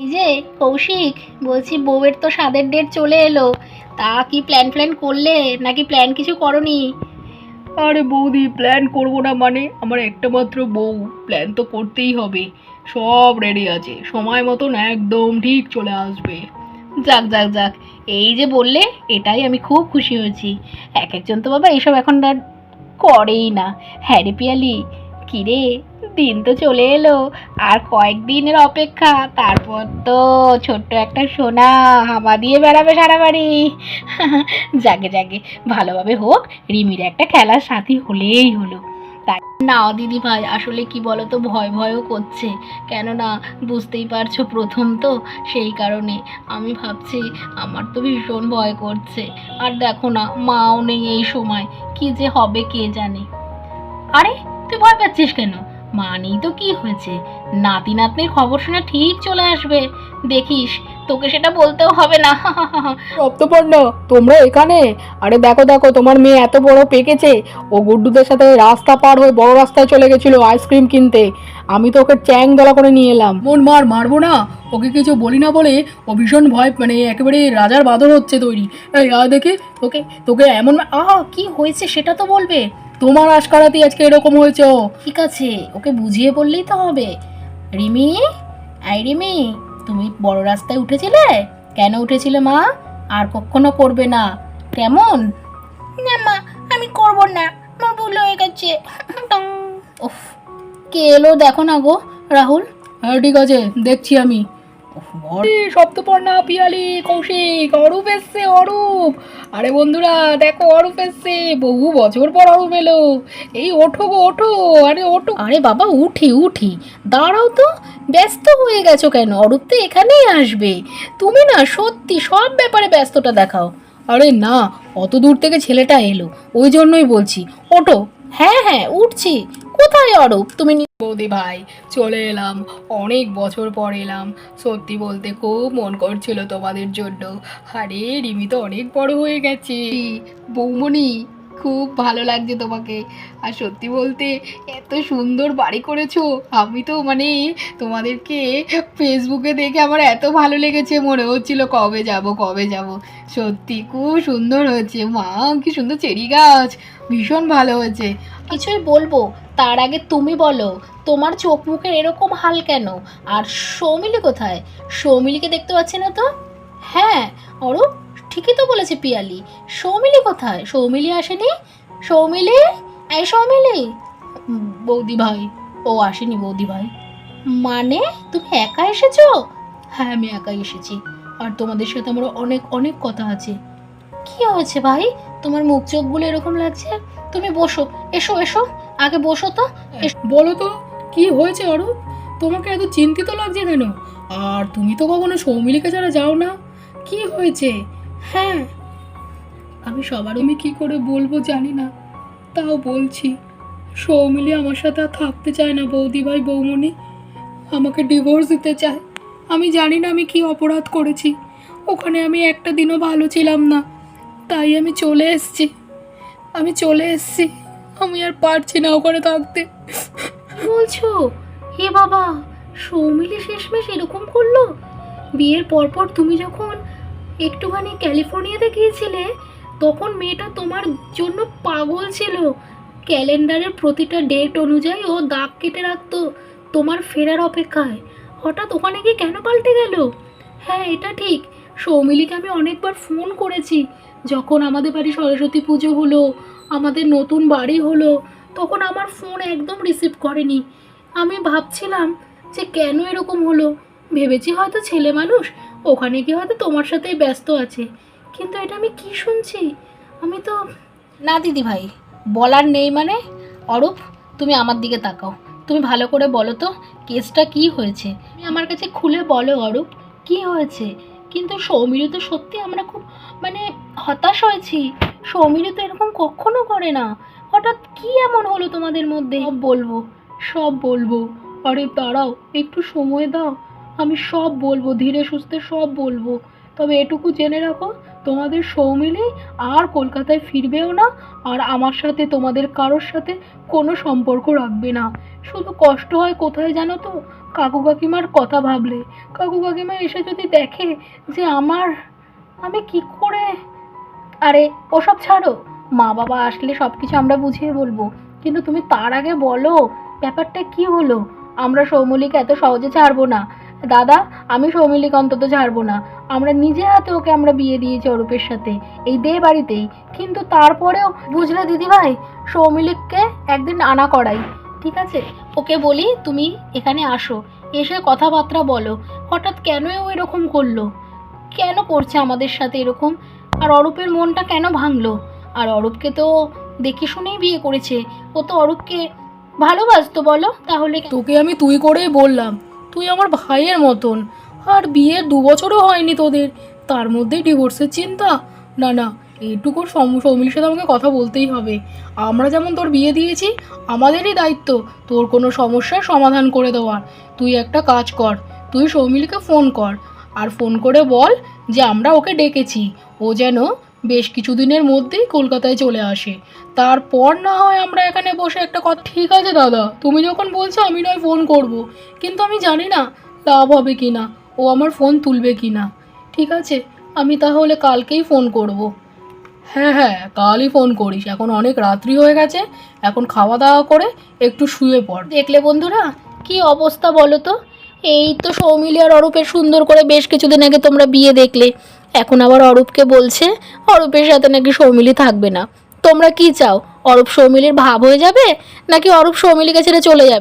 এই যে কৌশিক বলছি বউয়ের তো স্বাদের ডেট চলে এলো। তা কি প্ল্যান ফ্ল্যান করলে নাকি প্ল্যান কিছু করনি? আরে বৌদি প্ল্যান করব না মানে আমার একটা মাত্র বউ প্ল্যান তো করতেই হবে। সব রেডি আছে সময় মতন একদম ঠিক চলে আসবে। যাক যাক যাক এই যে বললে এটাই আমি খুব খুশি হয়েছি। এক একজন তো বাবা এইসব এখন আর করেই না। হ্যাঁ রে পিয়ালি কিরে? দিন তো চলে এলো। আর কয়েকদিনের অপেক্ষা, তারপর তো ছোট্ট একটা সোনা হামা দিয়ে বেড়াবে সারা বাড়ি। যাকে যাকে ভালোভাবে হোক, রিমির একটা খেলার সাথী হলেই হলো। তাই না দিদি ভাই, আসলে কি বলো তো ভয় ভয়ও করছে। কেননা বুঝতেই পারছ প্রথম তো, সেই কারণে। আমি ভাবছি, আমার তো ভীষণ ভয় করছে। আর দেখো না, মাও নেই এই সময়। কি যে হবে কে জানে। আরে, তুই ভয় পাচ্ছিস কেন? মা নেই তো কি হয়েছে? নাতি নাতনির খবর শুনে ঠিক চলে আসবে। দেখিস তোকে সেটা বলতেও হবে না। সপ্তপর্ণা তোমরা এখানে? আরে দেখো দেখো তোমার মেয়ে এত বড় পেকেছে। ও গুড্ডুদের সাথে রাস্তা পার হয়ে বড় রাস্তায় চলে গেছিল আইসক্রিম কিনতে। আমি তো ওকে চ্যাং দলা করে নিয়ে এলাম। মন মার মারবো না। ওকে কিছু বলি না বলে ও ভীষণ ভয় মানে একেবারে রাজার বাদর হচ্ছে তৈরি। এই দেখি তোকে তোকে এমন আহা কি হয়েছে সেটা তো বলবে। তোমার আশকারাতে আজকে এরকম হয়েছে ও। ঠিক আছে ওকে বুঝিয়ে বললেই তো হবে। রিমি আই রিমি তুমি বড় রাস্তায় উঠেছিলে? কেন উঠেছিলে মা? আর কখনো করবে না। কেমন? না মা আমি করব না। আমার ভুল হয়ে গেছে। উফ কে এলো দেখো না গো রাহুল। হ্যাঁ ঠিক আছে দেখছি আমি। সপ্তপর্ণা, পিয়ালি, কৌশিক, অরূপ এসছে, অরূপ। আরে বন্ধুরা, দেখো, অরূপ এসছে। বহু বছর পর অরূপ এলো। এই ওঠো গো, ওঠো। আরে ওঠো। আরে বাবা, উঠি উঠি। দাঁড়াও তো। ব্যস্ত হয়ে গেছো কেন? অরূপ তো এখানেই আসবে। তুমি না সত্যি সব ব্যাপারে ব্যস্ততা দেখাও। আরে না, অত দূর থেকে ছেলেটা এলো। ওই জন্যই বলছি। ওঠো। হ্যাঁ হ্যাঁ উঠছি। কোথায় অরূপ? তুমি বৌদি ভাই, চলে এলাম। অনেক বছর পর এলাম। সত্যি বলতে খুব মন করছিল তোমাদের জন্য। আরে, রিমি তো অনেক বড় হয়ে গেছে। বৌমণি, খুব ভালো লাগছে তোমাকে। আর সত্যি বলতে, এত সুন্দর বাড়ি করেছ। আমি তো মানে তোমাদেরকে ফেসবুকে দেখে আমার এত ভালো লেগেছে। মনে হচ্ছিল কবে যাব কবে যাব। সত্যি খুব সুন্দর হয়েছে। মা, কি সুন্দর চেরি গাছ। ভীষণ ভালো হয়েছে। কিছুই বলব, তার আগে তুমি বলো, তোমার চোখ মুখের এরকম হাল কেন? আর সৌমিলি কোথায়? সৌমিলিকে দেখতে পাচ্ছি না তো? হ্যাঁ অরূপ, ঠিকই তো বলেছে পিয়ালি। সৌমিলি কোথায়? সৌমিলি আসেনি? সৌমিলি? এই সৌমিলি! বৌদি ভাই, ও আসেনি বৌদি ভাই। মানে তুমি একা এসেছ? হ্যাঁ আমি একাই এসেছি। আর তোমাদের সাথে আমার অনেক অনেক কথা আছে। কি হয়েছে ভাই? তোমার মুখ চোখগুলো এরকম লাগছে? তুমি বসো, এসো এসো, আগে বসো তো। বলো তো, কি হয়েছে অরূপ? তোমাকে এত চিন্তিত লাগছে কেন? আর তুমি তো কখনো সৌমিলিকে ছাড়া যাও না? কি হয়েছে? হ্যাঁ আমি সবার আমি কি করে বলব জানি না। তাও বলছি, সৌমিলি আমার সাথে আর থাকতে চায় না বৌদি ভাই, বৌমণি। আমাকে ডিভোর্স দিতে চায়। আমি জানি না আমি কি অপরাধ করেছি। ওখানে আমি একটা দিনও ভালো ছিলাম না। তাই আমি চলে এসছি। আমি চলে এসেছি। আমি আর পারছি না ওখানে থাকতে। বলছো? হে বাবা, সৌমিলি শেষমেশ এরকম করল? বিয়ের পরপর তুমি যখন একটুখানি ক্যালিফোর্নিয়াতে গিয়েছিলে, তখন মেয়েটা তোমার জন্য পাগল ছিল। ক্যালেন্ডারের প্রতিটা ডেট অনুযায়ী ও দাগ কেটে রাখতো তোমার ফেরার অপেক্ষায়। হঠাৎ ওখানে গিয়ে কেন পাল্টে গেল? হ্যাঁ এটা ঠিক। সৌমিলিকে আমি অনেকবার ফোন করেছি। যখন আমাদের বাড়ি সরস্বতী পুজো হলো আমাদের নতুন বাড়ি হলো তখন আমার ফোন একদম রিসিভ করেনি। আমি ভাবছিলাম যে কেন এরকম হলো? ভেবেছি হয়তো ছেলে মানুষ ওখানে গিয়ে হয়তো তোমার সাথেই ব্যস্ত আছে। কিন্তু এটা আমি কি শুনছি? আমি তো না দিদি ভাই বলার নেই মানে? অরূপ তুমি আমার দিকে তাকাও। তুমি ভালো করে বলো তো কেসটা কি হয়েছে? আমার কাছে খুলে বলো অরূপ কি হয়েছে? কিন্তু সৌমিরু তো সত্যি আমরা খুব মানে হতাশ হয়েছি। সৌমিরু তো এরকম কখনো করে না। হঠাৎ কি এমন হলো তোমাদের মধ্যে? সব বলব সব বলব। আরে দাঁড়াও, একটু সময় দাও। আমি সব বলব, ধীরে সুস্থে সব বলব। তবে এটুকু জেনে রাখো তোমাদের সৌমিলি আর কলকাতায় ফিরবেও না, আর আমার সাথে তোমাদের কারোর সাথে কোনো সম্পর্ক রাখবে না। শুধু কষ্ট হয় কোথায় জানো তো? কাকু কাকিমার কথা ভাবলে। কাকু কাকিমা এসে যদি দেখে যে আমার, আমি কি করে? আরে, ওসব ছাড়ো। মা বাবা আসলে সব কিছু আমরা বুঝিয়ে বলব। কিন্তু তুমি তার আগে বলো, ব্যাপারটা কি হলো? আমরা সৌমলিকে এত সহজে ছাড়বো না। দাদা, আমি সৌমিলিকে অন্তত ছাড়বো না। আমরা নিজে হাতে ওকে আমরা বিয়ে দিয়েছি অরূপের সাথে, এই দে বাড়িতেই। কিন্তু তারপরেও বুঝলে দিদিভাই, সৌমিলিককে একদিন আনা করাই। ঠিক আছে? ওকে বলি, তুমি এখানে আসো। এসে কথাবার্তা বলো। হঠাৎ কেন ও এরকম করল? কেন করছে আমাদের সাথে এরকম? আর অরূপের মনটা কেন ভাঙলো? আর অরূপকে তো দেখে শুনেই বিয়ে করেছে। ও তো অরূপকে ভালোবাসতো, বলো? তাহলে তোকে আমি তুই করেই বললাম। তুই আমার ভাইয়ের মতন। আর বিয়ের দু বছরও হয়নি তোদের। তার মধ্যেই ডিভোর্সের চিন্তা? না না এইটুকু সম- সৌমিলির সাথে আমাকে কথা বলতেই হবে। আমরা যেমন তোর বিয়ে দিয়েছি, আমাদেরই দায়িত্ব তোর কোনো সমস্যার সমাধান করে দেওয়ার। তুই একটা কাজ কর, তুই সৌমিলিকে ফোন কর, আর ফোন করে বল যে আমরা ওকে ডেকেছি। ও যেন বেশ কিছুদিনের মধ্যেই কলকাতায় চলে আসে। তারপর না হয় আমরা এখানে বসে একটা কথা ঠিক আছে দাদা, তুমি যখন বলছো আমি নয় ফোন করব। কিন্তু আমি জানি না লাভ হবে কি না ও আমার ফোন তুলবে কি না ঠিক আছে, আমি তাহলে কালকেই ফোন করব। হ্যাঁ হ্যাঁ কালই ফোন করিস। এখন অনেক রাত্রি হয়ে গেছে, এখন খাওয়া দাওয়া করে একটু শুয়ে পড়। দেখলে বন্ধুরা, কি অবস্থা বলো তো? এই তো সৌমিলি আর অরূপের সুন্দর করে বেশ কিছুদিন আগে তোমরা বিয়ে দেখলে। এখন আবার অরূপকে বলছে, অরূপের সাথে নাকি সৌমিলি থাকবে না। তোমরা কি চাও, অরূপ সৌমিলির ভাব হয়ে যাবে, নাকি অরূপ সৌমিলিকে ছেড়ে চলে যাবে?